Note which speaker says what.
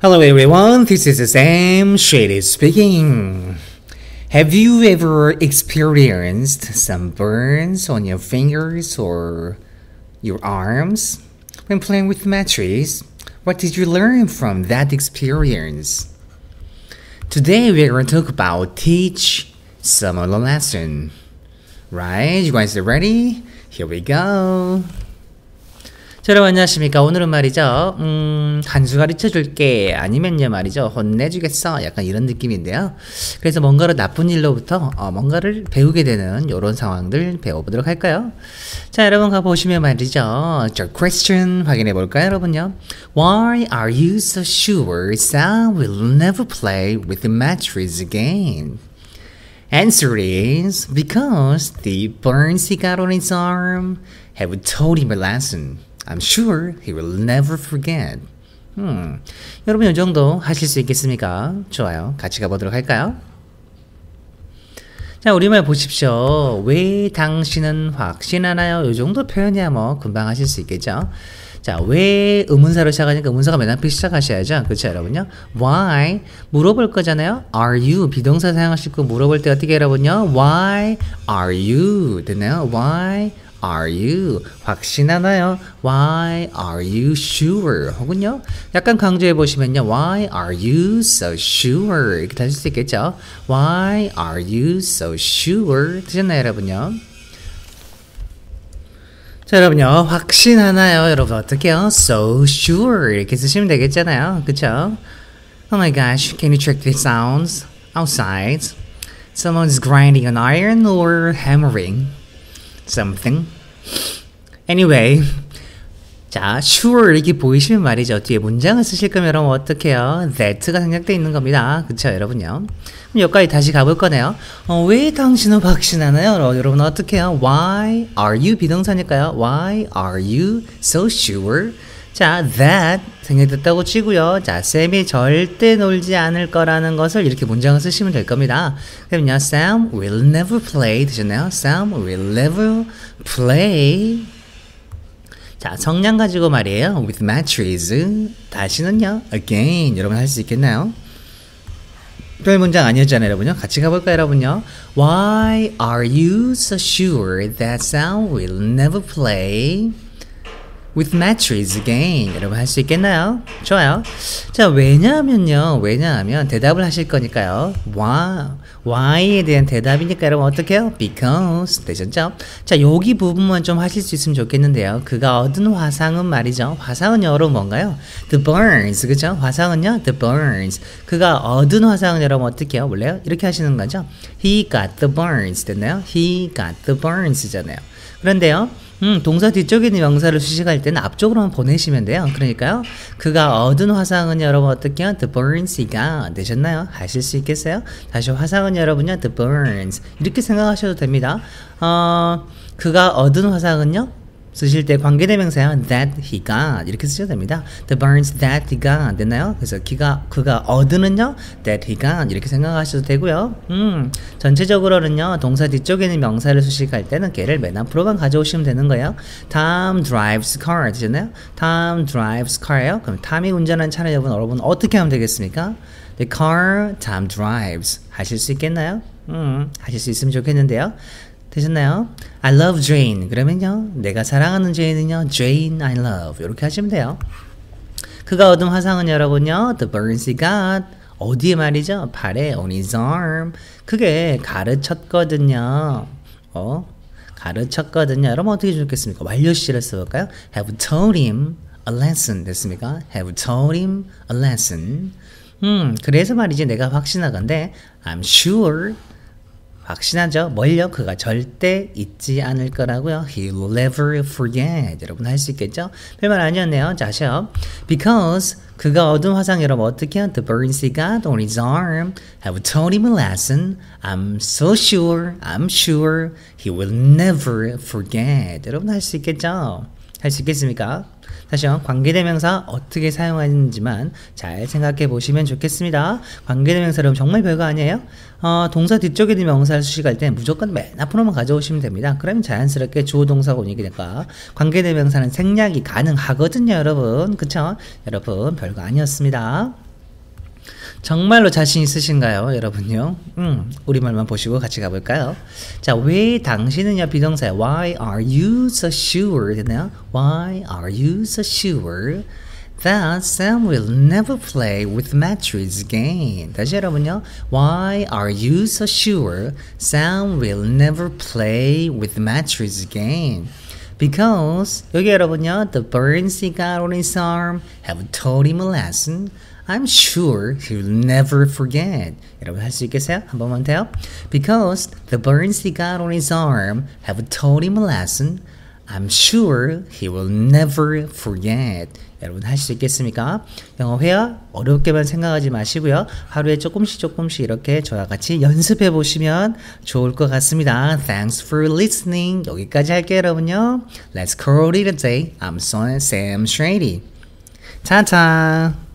Speaker 1: Hello everyone, this is Sam Shady speaking. Have you ever experienced some burns on your fingers or your arms when playing with matches? What did you learn from that experience? Today we're going to talk about teach some of the lesson. Right? You guys are ready? Here we go. 자, 여러분 안녕하십니까 오늘은 말이죠 음, 한수 가르쳐 줄게 아니면요 말이죠 혼내주겠어 약간 이런 느낌인데요 그래서 뭔가를 나쁜 일로부터 어, 뭔가를 배우게 되는 이런 상황들 배워보도록 할까요 자 여러분 가보시면 말이죠 자 question 확인해 볼까요 여러분요 Why are you so sure Sam will never play with the mattress again Answer is because the burns he got on his arm have told him a lesson. I'm sure he will never forget. 음, 여러분 이 정도 하실 수 있겠습니까? 좋아요. 같이 가보도록 할까요? 자, 우리말 보십시오. 왜 당신은 확신하나요? 이 정도 표현이야 뭐 금방 하실 수 있겠죠? 자, 왜 의문사로 시작하니까 의문사가 맨 앞에 시작하셔야죠. 그렇죠, 여러분요? Why? 물어볼 거잖아요. Are you? 비동사 사용하실 거 물어볼 때 어떻게 여러분요? Why are you? 됐나요? Why are you? 확신하나요? Why are you sure? 혹은요, 약간 강조해 보시면요. Why are you so sure? 이렇게 하실 수 있겠죠? Why are you so sure? 되셨나요, 여러분요? 자, 여러분요. 확신하나요? 여러분 어떻게요? So sure 이렇게 쓰시면 되겠잖아요. 그쵸? Oh my gosh, can you check the sounds outside? Someone's grinding an iron or hammering Something. Anyway, 자, sure 이렇게 보이시면 말이죠. 뒤에 문장을 쓰실 거면 여러분 어떻게 해요? that가 생략되어 있는 겁니다. 그쵸, 여러분요? 그럼 여기까지 다시 가볼 거네요. 어, 왜 당신은 확신하나요? 여러분 어떻게 해요? Why are you 비동사니까요. Why are you so sure? 자, that 생략됐다고 치고요. 자, 쌤이 절대 놀지 않을 거라는 것을 이렇게 문장을 쓰시면 될 겁니다. 그럼요, Sam will never play 되셨나요? Sam will never play. 자, 성량 가지고 말이에요. With matches. 다시는요. Again. 여러분 할 수 있겠나요? 별 문장 아니었잖아요, 여러분요. 같이 가볼까요, 여러분요? Why are you so sure that Sam will never play with matches again? 여러분 할 수 있겠나요? 좋아요. 자, 왜냐하면요. 왜냐하면 대답을 하실 거니까요. Why? Why에 대한 대답이니까 여러분 어떻게 해요? Because 되셨죠? 자 여기 부분만 좀 하실 수 있으면 좋겠는데요. 그가 얻은 화상은 말이죠. 화상은 여러분 뭔가요? The burns 그죠? 화상은요? The burns 그가 얻은 화상은 여러분 어떻게 해요? 원래요? 이렇게 하시는 거죠? He got the burns 됐나요? He got the burns잖아요. 그런데요. 음, 동사 뒤쪽에 있는 명사를 수식할 때는 앞쪽으로만 보내시면 돼요. 그러니까요. 그가 얻은 화상은 여러분 어떻게 해요? The burns가 되셨나요? 하실 수 있겠어요? 다시 화상은 여러분요. The burns 이렇게 생각하셔도 됩니다. 어, 그가 얻은 화상은요. 쓰실 때 관계대명사요 that he got 이렇게 쓰셔도 됩니다. The burns that he got 됐나요? 그래서 기가 그가 얻으는요 that he got 이렇게 생각하셔도 되고요. 음 전체적으로는요 동사 뒤쪽에는 명사를 수식할 때는 걔를 맨 앞으로만 가져오시면 되는 거예요. Tom drives car 되셨나요? Tom drives car예요. 그럼 탐이 운전하는 차를 여러분 여러분 어떻게 하면 되겠습니까? The car Tom drives 하실 수 있겠나요? 음 하실 수 있으면 좋겠는데요. 되셨나요? I love Jane. 그러면요. 내가 사랑하는 제인은요. Jane I love. 이렇게 하시면 돼요. 그가 얻은 화상은 여러분요. The burns he got. 어디에 말이죠? 발에 on his arm. 그게 가르쳤거든요. 어? 가르쳤거든요. 여러분 어떻게 좋겠습니까? 완료시를 써볼까요? Have told him a lesson. 됐습니까? Have told him a lesson. 음, 그래서 말이지 내가 확신하건데 I'm sure 확신하죠. 뭘요? 그가 절대 잊지 않을 거라고요. He will never forget. 여러분 할 수 있겠죠? 별말 아니었네요. 자, 시험. Because 그가 얻은 화상 여러분 어떻게 The burns he got on his arm have told him a lesson. I'm so sure, I'm sure he will never forget. 여러분 할 수 있겠죠? 할 수 있겠습니까? 다시요. 관계대명사 어떻게 사용하는지만 잘 생각해 보시면 좋겠습니다. 관계대명사는 정말 별거 아니에요. 어, 동사 뒤쪽에 있는 명사를 수식할 때 무조건 맨 앞으로만 가져오시면 됩니다. 그러면 자연스럽게 주어 동사가 오니까 관계대명사는 생략이 가능하거든요, 여러분. 그쵸? 여러분 별거 아니었습니다. 정말로 자신 있으신가요, 여러분요? 음, 우리말만 보시고 같이 가볼까요? 자, 왜 당신은요 비동사에 Why are you so sure? 됐나요? Why are you so sure? That Sam will never play with Matrix again. 다시 여러분요. Why are you so sure Sam will never play with Matrix again? Because 여기 여러분요. The burns he got on his arm have taught him a lesson. I'm sure he'll never forget. 여러분 할 수 있겠어요? 한 번만 더요. Because the burns he got on his arm have taught him a lesson. I'm sure he will never forget. 여러분 하실 수 있겠습니까? 영어 회화 어렵게만 생각하지 마시고요. 하루에 조금씩 조금씩 이렇게 저와 같이 연습해 보시면 좋을 것 같습니다. Thanks for listening. 여기까지 할게요, 여러분요. Let's call it a day. I'm Sam Shady. 타타.